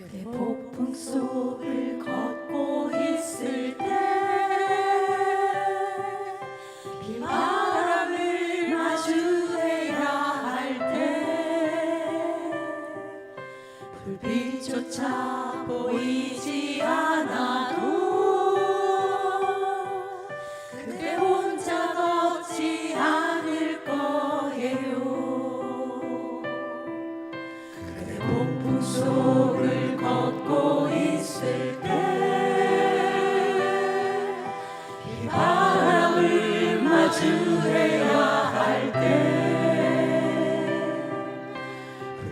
그대 폭풍 속을 걷고 있을 때 비바람을 마주해야 할 때 불빛조차 보이지 않아도 그대 혼자 걷지 않을 거예요. 그대 폭풍 속 비바람을 마주해야 할 때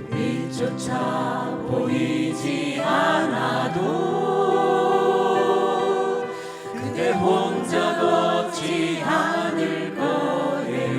불빛조차 보이지 않아도 그대 혼자 걷지 않을 거예요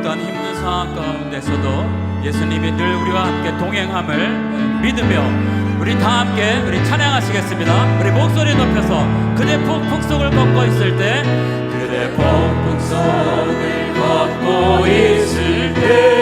어떠한 힘든 상황 가운데서도 예수님이 늘 우리와 함께 동행함을 믿으며 우리 다 함께 우리 찬양하시겠습니다. 우리 목소리 높여서 그대 폭풍 속을 걷고 있을 때 그대 폭풍 속을 걷고 있을 때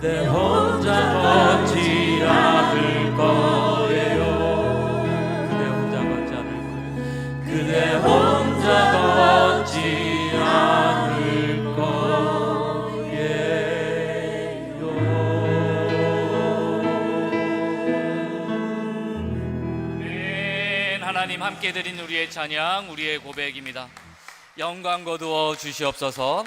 그대 혼자 걷지 않을 거예요 그대 혼자 걷지 않을 거예요. 그대 혼자 걷지 않을 거예요. 아멘. 하나님 함께 드린 우리의 찬양, 우리의 고백입니다. 영광 거두어 주시옵소서.